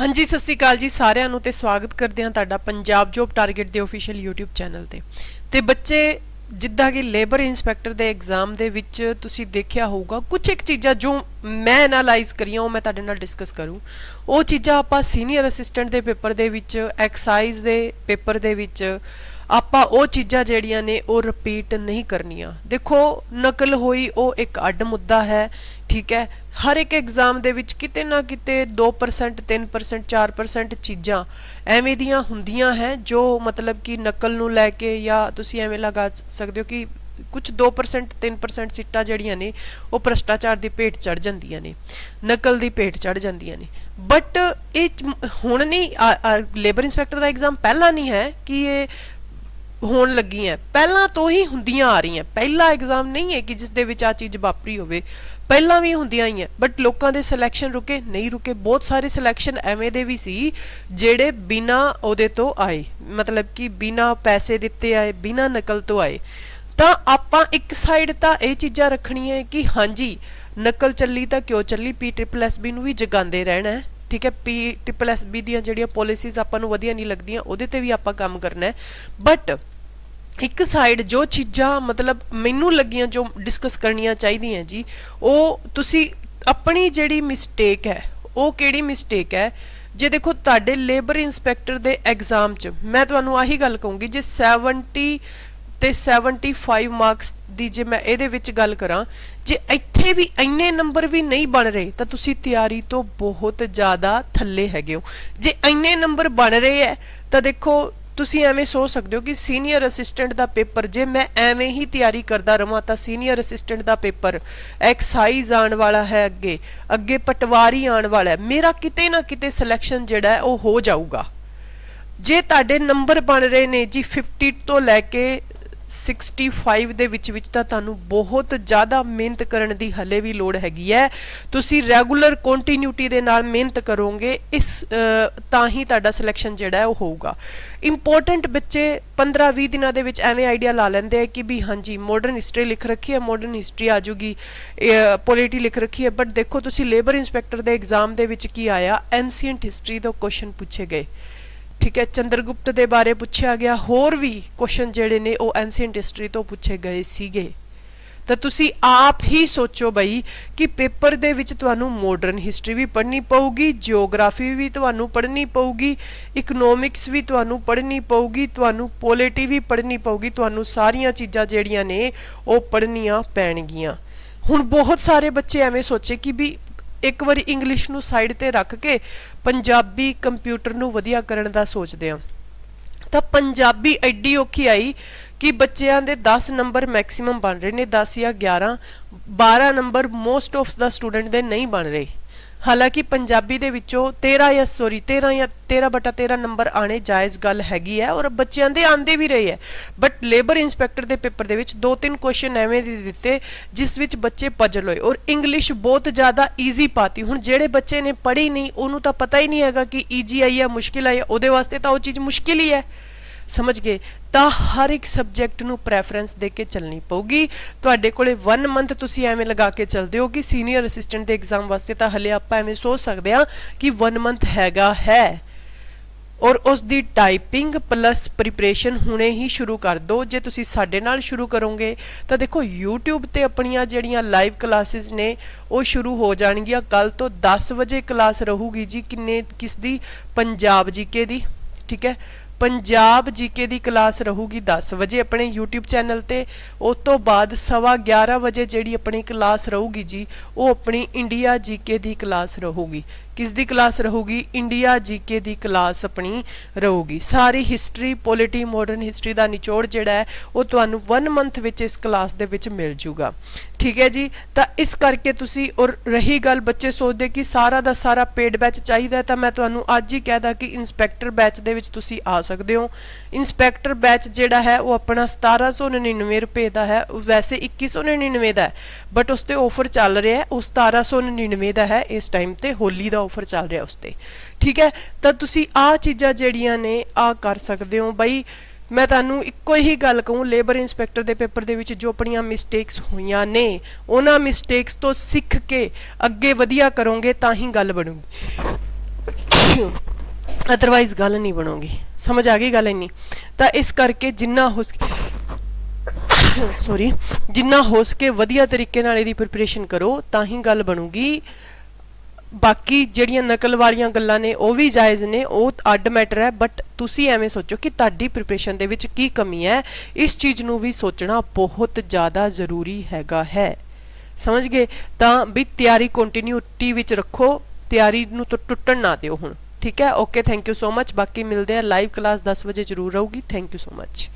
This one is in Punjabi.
ਹਾਂਜੀ, ਸਤਿ ਸ੍ਰੀ ਅਕਾਲ ਜੀ ਸਾਰਿਆਂ ਨੂੰ ਤੇ ਸਵਾਗਤ ਕਰਦੇ ਹਾਂ ਤੁਹਾਡਾ ਪੰਜਾਬ ਜੋਬ ਟਾਰਗੇਟ ਦੇ ਅਫੀਸ਼ੀਅਲ YouTube ਚੈਨਲ ਤੇ। ਤੇ ਬੱਚੇ, ਜਿੱਦਾਂ ਕਿ ਲੇਬਰ ਇਨਸਪੈਕਟਰ ਦੇ ਐਗਜ਼ਾਮ ਦੇ ਵਿੱਚ ਤੁਸੀਂ ਦੇਖਿਆ ਹੋਊਗਾ ਕੁਝ ਇੱਕ ਚੀਜ਼ਾਂ ਜੋ ਮੈਂ ਐਨਾਲਾਈਜ਼ ਕਰੀਆਂ, ਉਹ ਮੈਂ ਤੁਹਾਡੇ ਨਾਲ ਡਿਸਕਸ ਕਰੂੰ। ਉਹ ਚੀਜ਼ਾਂ ਆਪਾਂ ਸੀਨੀਅਰ ਅਸਿਸਟੈਂਟ ਦੇ ਪੇਪਰ ਦੇ ਵਿੱਚ ਐਕਸਾਈਜ਼ ਦੇ ਪੇਪਰ ਦੇ ਵਿੱਚ ਆਪਾਂ ਉਹ ਚੀਜ਼ਾਂ ਜਿਹੜੀਆਂ ਨੇ ਉਹ ਰਿਪੀਟ ਨਹੀਂ ਕਰਨੀਆਂ। ਦੇਖੋ, ਨਕਲ ਹੋਈ, ਉਹ ਇੱਕ ਅੱਡ ਮੁੱਦਾ ਹੈ, ਠੀਕ ਹੈ? ਹਰ ਇੱਕ ਐਗਜ਼ਾਮ ਦੇ ਵਿੱਚ ਕਿਤੇ ਨਾ ਕਿਤੇ 2% 3% 4% ਚੀਜ਼ਾਂ ਐਵੇਂ ਦੀਆਂ ਹੁੰਦੀਆਂ ਹੈ, ਜੋ ਮਤਲਬ ਕਿ ਨਕਲ ਨੂੰ ਲੈ ਕੇ ਜਾਂ ਤੁਸੀਂ ਐਵੇਂ ਲਗਾ ਸਕਦੇ ਹੋ ਕਿ ਕੁਝ 2% 3% ਸਿੱਟਾਂ ਜਿਹੜੀਆਂ ਨੇ, ਉਹ ਭ੍ਰਸ਼ਟਾਚਾਰ ਦੀ ਭੇਟ ਚੜ ਜਾਂਦੀਆਂ ਨੇ, ਨਕਲ ਦੀ ਭੇਟ ਚੜ ਜਾਂਦੀਆਂ ਨੇ। ਬਟ ਇਹ ਹੁਣ ਨਹੀਂ ਲੇਬਰ ਇਨਸਪੈਕਟਰ ਦਾ ਐਗਜ਼ਾਮ ਪਹਿਲਾਂ ਨਹੀਂ ਹੈ ਕਿ ਇਹ ਹੋਣ ਲੱਗੀਆਂ। ਪਹਿਲਾਂ ਤੋਂ ਹੀ ਹੁੰਦੀਆਂ ਆ ਰਹੀਆਂ। ਪਹਿਲਾ ਐਗਜ਼ਾਮ ਨਹੀਂ ਹੈ ਕਿ ਜਿਸ ਦੇ ਵਿੱਚ ਆ ਚੀਜ਼ ਵਾਪਰੀ ਹੋਵੇ। ਪਹਿਲਾਂ ਵੀ ਹੁੰਦੀਆਂ ਹੀ ਹੈ ਬਟ ਲੋਕਾਂ ਦੇ ਸਿਲੈਕਸ਼ਨ ਰੁਕੇ, ਨਹੀਂ ਰੁਕੇ। ਬਹੁਤ ਸਾਰੇ ਸਿਲੈਕਸ਼ਨ ਐਵੇਂ ਦੇ ਵੀ ਸੀ, ਜਿਹੜੇ ਬਿਨਾ ਉਹਦੇ ਤੋਂ ਆਏ। ਮਤਲਬ ਕਿ ਬਿਨਾ ਪੈਸੇ ਦਿੱਤੇ ਆਏ, ਬਿਨਾ ਨਕਲ ਤੋਂ ਆਏ। ਤਾਂ ਆਪਾਂ ਇੱਕ ਸਾਈਡ ਤਾਂ ਇਹ ਚੀਜ਼ਾਂ ਰੱਖਣੀਆਂ ਹੈ ਕਿ ਹਾਂਜੀ, ਨਕਲ ਚੱਲੀ ਤਾਂ ਕਿਉਂ ਚੱਲੀ? ਪੀ ਟ੍ਰਿਪਲ ਐਸ ਬੀ ਨੂੰ ਵੀ ਜਗਾਉਂਦੇ ਰਹਿਣਾ ਹੈ। ਠੀਕ ਹੈ ਪੀ ਟ੍ਰਿਪਲ ਐਸ ਬੀ ਦੀਆਂ ਜਿਹੜੀਆਂ ਪਾਲਿਸੀਜ਼ ਆਪਾਂ ਨੂੰ ਵਧੀਆ ਨਹੀਂ ਲੱਗਦੀਆਂ, ਉਹਦੇ ਤੇ ਵੀ ਆਪਾਂ ਕੰਮ ਕਰਨਾ ਹੈ। ਬਟ ਇੱਕ ਸਾਈਡ ਜੋ ਚੀਜ਼ਾਂ ਮਤਲਬ ਮੈਨੂੰ ਲੱਗੀਆਂ ਜੋ ਡਿਸਕਸ ਕਰਨੀਆਂ ਚਾਹੀਦੀਆਂ ਜੀ, ਉਹ ਤੁਸੀਂ ਆਪਣੀ ਜਿਹੜੀ ਮਿਸਟੇਕ ਹੈ, ਉਹ ਕਿਹੜੀ ਮਿਸਟੇਕ ਹੈ, ਜੇ ਦੇਖੋ ਤੁਹਾਡੇ ਲੇਬਰ ਇਨਸਪੈਕਟਰ ਦੇ ਐਗਜ਼ਾਮ 'ਚ, ਮੈਂ ਤੁਹਾਨੂੰ ਆਹੀ ਗੱਲ ਕਹੂੰਗੀ, ਜੇ 70 ਤੇ 75 ਮਾਰਕਸ ਦੀ ਜੇ ਮੈਂ ਇਹਦੇ ਵਿੱਚ ਗੱਲ ਕਰਾਂ, ਜੇ ਇੱਥੇ ਵੀ ਇੰਨੇ ਨੰਬਰ ਵੀ ਨਹੀਂ ਬਣ ਰਹੇ, ਤਾਂ ਤੁਸੀਂ ਤਿਆਰੀ ਤੋਂ ਬਹੁਤ ਜ਼ਿਆਦਾ ਥੱਲੇ ਹੈਗੇ ਹੋ। ਜੇ ਇੰਨੇ ਨੰਬਰ ਬਣ ਰਹੇ ਹੈ, ਤਾਂ ਦੇਖੋ ਤੁਸੀਂ ਐਵੇਂ ਸੋਚ ਸਕਦੇ ਹੋ ਕਿ ਸੀਨੀਅਰ ਅਸਿਸਟੈਂਟ ਦਾ ਪੇਪਰ, ਜੇ ਮੈਂ ਐਵੇਂ ਹੀ ਤਿਆਰੀ ਕਰਦਾ ਰਵਾਂ ਤਾਂ ਸੀਨੀਅਰ ਅਸਿਸਟੈਂਟ ਦਾ ਪੇਪਰ ਐਕਸਾਈਜ਼ ਆਉਣ ਵਾਲਾ ਹੈ ਅੱਗੇ ਅੱਗੇ ਪਟਵਾਰੀ ਆਉਣ ਵਾਲਾ ਹੈ। ਮੇਰਾ ਕਿਤੇ ਨਾ ਕਿਤੇ ਸਿਲੈਕਸ਼ਨ ਜਿਹੜਾ ਉਹ ਹੋ ਜਾਊਗਾ। ਜੇ ਤੁਹਾਡੇ ਨੰਬਰ ਬਣ ਰਹੇ ਨੇ ਜੀ 50 ਤੋਂ ਲੈ ਕੇ 65 ਦੇ ਵਿੱਚ ਵਿੱਚ ਤਾਂ ਤੁਹਾਨੂੰ ਬਹੁਤ ਜ਼ਿਆਦਾ ਮਿਹਨਤ ਕਰਨ ਦੀ ਹਲੇ ਵੀ ਲੋੜ ਹੈਗੀ ਹੈ। ਤੁਸੀਂ ਰੈਗੂਲਰ ਕੰਟੀਨਿਊਟੀ ਦੇ ਨਾਲ ਮਿਹਨਤ ਕਰੋਗੇ, ਇਸ ਤਾਂ ਹੀ ਤੁਹਾਡਾ ਸਿਲੈਕਸ਼ਨ ਜਿਹੜਾ ਉਹ ਹੋਊਗਾ। ਇੰਪੋਰਟੈਂਟ ਬੱਚੇ 15-20 ਦਿਨਾਂ ਦੇ ਵਿੱਚ ਐਵੇਂ ਆਈਡੀਆ ਲਾ ਲੈਂਦੇ ਆ ਕਿ ਵੀ ਹਾਂਜੀ ਮਾਡਰਨ ਹਿਸਟਰੀ ਲਿਖ ਰੱਖੀ ਹੈ ਮਾਡਰਨ ਹਿਸਟਰੀ ਆ ਜੂਗੀ ਪੋਲਿਟੀ ਲਿਖ ਰੱਖੀ ਹੈ। ਬਟ ਦੇਖੋ, ਤੁਸੀਂ ਲੇਬਰ ਇਨਸਪੈਕਟਰ ਦੇ ਐਗਜ਼ਾਮ ਦੇ ਵਿੱਚ ਕੀ ਆਇਆ? ਐਂਸੀਐਂਟ ਹਿਸਟਰੀ ਦਾ ਕੁਐਸਚਨ ਪੁੱਛੇ ਗਏ। ਠੀਕ ਹੈ, ਚੰਦਰਗੁਪਤ ਦੇ ਬਾਰੇ ਪੁੱਛਿਆ ਗਿਆ। ਹੋਰ ਵੀ ਕੁਐਸਚਨ ਜਿਹੜੇ ਨੇ ਉਹ ਐਂਸੀਐਂਟ ਹਿਸਟਰੀ ਤੋਂ ਪੁੱਛੇ ਗਏ ਸੀਗੇ। ਤਾਂ ਤੁਸੀਂ ਆਪ ਹੀ ਸੋਚੋ ਬਈ ਕਿ ਪੇਪਰ ਦੇ ਵਿੱਚ ਤੁਹਾਨੂੰ ਮਾਡਰਨ ਹਿਸਟਰੀ ਵੀ ਪੜ੍ਹਨੀ ਪਊਗੀ ਜਿਓਗ੍ਰਾਫੀ ਵੀ ਤੁਹਾਨੂੰ ਪੜ੍ਹਨੀ ਪਊਗੀ ਇਕਨੋਮਿਕਸ ਵੀ ਤੁਹਾਨੂੰ ਪੜ੍ਹਨੀ ਪਊਗੀ, ਤੁਹਾਨੂੰ ਪੋਲਿਟੀ ਵੀ ਪੜ੍ਹਨੀ ਪਊਗੀ, ਤੁਹਾਨੂੰ ਸਾਰੀਆਂ ਚੀਜ਼ਾਂ ਜਿਹੜੀਆਂ ਨੇ ਉਹ ਪੜ੍ਹਨੀਆਂ ਪੈਣਗੀਆਂ। ਹੁਣ ਬਹੁਤ ਸਾਰੇ ਬੱਚੇ ਐਵੇਂ ਸੋਚੇ ਕਿ ਵੀ ਇੱਕ ਵਾਰੀ ਇੰਗਲਿਸ਼ ਨੂੰ ਸਾਈਡ ਤੇ ਰੱਖ ਕੇ ਪੰਜਾਬੀ ਕੰਪਿਊਟਰ ਨੂੰ ਵਧੀਆ ਕਰਨ ਦਾ ਸੋਚਦੇ ਆ ਤਾਂ ਪੰਜਾਬੀ ਐਡੀ ਔਖੀ ਆਈ ਕਿ ਬੱਚਿਆਂ ਦੇ 10 ਨੰਬਰ ਮੈਕਸਿਮਮ ਬਣ ਰਹੇ ਨੇ 10 ਜਾਂ 11 12 ਨੰਬਰ ਮੋਸਟ ਆਫ ਦਾ ਸਟੂਡੈਂਟ ਦੇ ਨਹੀਂ ਬਣ ਰਹੇ। ਹਾਲਾਂਕਿ ਪੰਜਾਬੀ ਦੇ ਵਿੱਚੋਂ 13 ਜਾਂ ਸੌਰੀ 13 ਜਾਂ 13 ਬਟਾ 13 ਨੰਬਰ ਆਣੇ ਜਾਇਜ਼ ਗੱਲ ਹੈਗੀ ਹੈ ਔਰ ਬੱਚਿਆਂ ਦੇ ਆਂਦੇ ਵੀ ਰਹੇ ਹੈ। ਬਟ ਲੇਬਰ ਇਨਸਪੈਕਟਰ ਦੇ ਪੇਪਰ ਦੇ ਵਿੱਚ ਦੋ ਤਿੰਨ ਕੁਐਸਚਨ ਐਵੇਂ ਦੇ ਦਿੱਤੇ, ਜਿਸ ਵਿੱਚ ਬੱਚੇ ਪਜਲ ਹੋਏ ਔਰ ਇੰਗਲਿਸ਼ ਬਹੁਤ ਜ਼ਿਆਦਾ ਈਜ਼ੀ ਪਾਤੀ। ਹੁਣ ਜਿਹੜੇ ਬੱਚੇ ਨੇ ਪੜ੍ਹੀ ਨਹੀਂ, ਉਹਨੂੰ ਤਾਂ ਪਤਾ ਹੀ ਨਹੀਂ ਹੈਗਾ ਕਿ ਈਜੀ ਆਈ ਹੈ ਮੁਸ਼ਕਿਲ ਆਈ ਹੈ ਉਹਦੇ ਵਾਸਤੇ ਤਾਂ ਉਹ ਚੀਜ਼ ਮੁਸ਼ਕਿਲ ਹੀ ਹੈ। ਸਮਝ ਗਏ? ਤਾਂ ਹਰ ਇੱਕ ਸਬਜੈਕਟ ਨੂੰ ਪ੍ਰੈਫਰੈਂਸ ਦੇ ਕੇ ਚੱਲਣੀ ਪਊਗੀ। ਤੁਹਾਡੇ ਕੋਲੇ 1 ਮੰਥ ਤੁਸੀਂ ਐਵੇਂ ਲਗਾ ਕੇ ਚੱਲਦੇ ਹੋ ਕਿ ਸੀਨੀਅਰ ਅਸਿਸਟੈਂਟ ਦੇ ਐਗਜ਼ਾਮ ਵਾਸਤੇ ਤਾਂ ਹਲੇ ਆਪਾਂ ਐਵੇਂ ਸੋਚ ਸਕਦੇ ਹਾਂ ਕਿ 1 ਮੰਥ ਹੈਗਾ ਹੈ। ਔਰ ਉਸ ਦੀ ਟਾਈਪਿੰਗ ਪਲੱਸ ਪ੍ਰੀਪਰੇਸ਼ਨ ਹੁਣੇ ਹੀ ਸ਼ੁਰੂ ਕਰ ਦਿਓ। ਜੇ ਤੁਸੀਂ ਸਾਡੇ ਨਾਲ ਸ਼ੁਰੂ ਕਰੋਗੇ, ਤਾਂ ਦੇਖੋ YouTube ਤੇ ਆਪਣੀਆਂ ਜਿਹੜੀਆਂ ਲਾਈਵ ਕਲਾਸਿਸ ਨੇ, ਉਹ ਸ਼ੁਰੂ ਹੋ ਜਾਣਗੀਆਂ। ਕੱਲ ਤੋਂ 10 ਵਜੇ ਕਲਾਸ ਰਹੂਗੀ ਜੀ। ਕਿੰਨੇ ਕਿਸ ਦੀ ਪੰਜਾਬ ਜੀਕੇ ਦੀ। ਠੀਕ ਹੈ? ਪੰਜਾਬ ਜੀਕੇ ਦੀ ਕਲਾਸ ਰਹੂਗੀ 10 ਵਜੇ ਆਪਣੇ YouTube ਚੈਨਲ ਤੇ। ਉਸ ਤੋਂ ਬਾਅਦ ਸਵਾ 11 ਵਜੇ ਜਿਹੜੀ ਆਪਣੀ ਕਲਾਸ ਰਹੂਗੀ ਜੀ, ਉਹ ਆਪਣੀ ਇੰਡੀਆ ਜੀਕੇ ਦੀ ਕਲਾਸ ਰਹੂਗੀ। ਕਿਸ ਦੀ ਕਲਾਸ ਰਹੂਗੀ? ਇੰਡੀਆ ਜੀਕੇ ਦੀ ਕਲਾਸ ਆਪਣੀ ਰਹੂਗੀ। ਸਾਰੀ ਹਿਸਟਰੀ ਪੋਲਿਟੀ ਮਾਡਰਨ ਹਿਸਟਰੀ ਦਾ ਨਿਚੋੜ ਜਿਹੜਾ ਹੈ, ਉਹ ਤੁਹਾਨੂੰ 1 ਮੰਥ ਵਿੱਚ ਇਸ ਕਲਾਸ ਦੇ ਵਿੱਚ ਮਿਲ ਜੂਗਾ। ਠੀਕ ਹੈ ਜੀ, ਤਾਂ ਇਸ ਕਰਕੇ ਤੁਸੀਂ ਔਰ ਰਹੀ ਗੱਲ ਬੱਚੇ ਸੋਚਦੇ ਕਿ ਸਾਰਾ ਦਾ ਸਾਰਾ ਪੇਡ ਬੈਚ ਚਾਹੀਦਾ ਤਾਂ ਮੈਂ ਤੁਹਾਨੂੰ ਅੱਜ ਹੀ ਕਹਿਦਾ ਕਿ ਇਨਸਪੈਕਟਰ ਬੈਚ ਦੇ ਵਿੱਚ ਤੁਸੀਂ ਆ ਸਕਦੇ ਹੋ। ਇਨਸਪੈਕਟਰ ਬੈਚ ਜਿਹੜਾ ਹੈ, ਉਹ ਆਪਣਾ 1799 ਰੁਪਏ ਦਾ ਹੈ, ਉਹ ਵੈਸੇ 2199 ਦਾ ਹੈ ਬਟ ਉਸ ਤੇ ਆਫਰ ਚੱਲ ਰਿਹਾ ਹੈ, ਉਹ 1799 ਦਾ ਹੈ, ਇਸ ਟਾਈਮ ਤੇ ਹੋਲੀ ਦਾ ਆਫਰ ਚੱਲ ਰਿਹਾ ਉਸ ਤੇ। ਠੀਕ ਹੈ, ਤਾਂ ਤੁਸੀਂ ਆ ਚੀਜ਼ਾਂ ਜਿਹੜੀਆਂ ਨੇ ਆ ਕਰ ਸਕਦੇ ਹੋ। ਬਈ ਮੈਂ ਤੁਹਾਨੂੰ ਇੱਕੋ ਹੀ ਗੱਲ ਕਹੂੰ ਲੇਬਰ ਇਨਸਪੈਕਟਰ ਦੇ ਪੇਪਰ ਦੇ ਵਿੱਚ ਜੋ ਆਪਣੀਆਂ ਮਿਸਟੇਕਸ ਹੋਈਆਂ ਨੇ, ਉਹਨਾਂ ਮਿਸਟੇਕਸ ਤੋਂ ਸਿੱਖ ਕੇ ਅੱਗੇ ਵਧੀਆ ਕਰੋਗੇ ਤਾਂ ਹੀ ਗੱਲ ਬਣੂਗੀ। ਅਦਰਵਾਈਜ਼ ਗੱਲ ਨਹੀਂ ਬਣੂਗੀ। ਸਮਝ ਆ ਗਈ ਗੱਲ ਇੰਨੀ? ਤਾਂ ਇਸ ਕਰਕੇ ਜਿੰਨਾ ਹੋ ਸੌਰੀ ਜਿੰਨਾ ਹੋ ਸਕੇ ਵਧੀਆ ਤਰੀਕੇ ਨਾਲ ਇਹਦੀ ਪ੍ਰਿਪਰੇਸ਼ਨ ਕਰੋ, ਤਾਂ ਹੀ ਗੱਲ ਬਣੂਗੀ। ਬਾਕੀ ਜਿਹੜੀਆਂ ਨਕਲ ਵਾਲੀਆਂ ਗੱਲਾਂ ਨੇ, ਉਹ ਵੀ ਜਾਇਜ਼ ਨੇ, ਉਹ ਅੱਡ ਮੈਟਰ ਹੈ ਬਟ ਤੁਸੀਂ ਐਵੇਂ ਸੋਚੋ ਕਿ ਤੁਹਾਡੀ ਪ੍ਰੀਪਰੇਸ਼ਨ ਦੇ ਵਿੱਚ ਕੀ ਕਮੀ ਹੈ। ਇਸ ਚੀਜ਼ ਨੂੰ ਵੀ ਸੋਚਣਾ ਬਹੁਤ ਜ਼ਿਆਦਾ ਜ਼ਰੂਰੀ ਹੈਗਾ ਹੈ। ਸਮਝ ਗਏ? ਤਾਂ ਵੀ ਤਿਆਰੀ ਕੰਟੀਨਿਊਟੀ ਵਿੱਚ ਰੱਖੋ, ਤਿਆਰੀ ਨੂੰ ਟੁ- ਟੁੱਟਣ ਨਾ ਦਿਓ ਹੁਣ। ਠੀਕ ਹੈ? Okay thank you so much ਬਾਕੀ ਮਿਲਦੇ ਆ ਲਾਈਵ ਕਲਾਸ 10 ਵਜੇ ਜ਼ਰੂਰ ਰਹੂਗੀ ਥੈਂਕ ਯੂ ਸੋ ਮੱਚ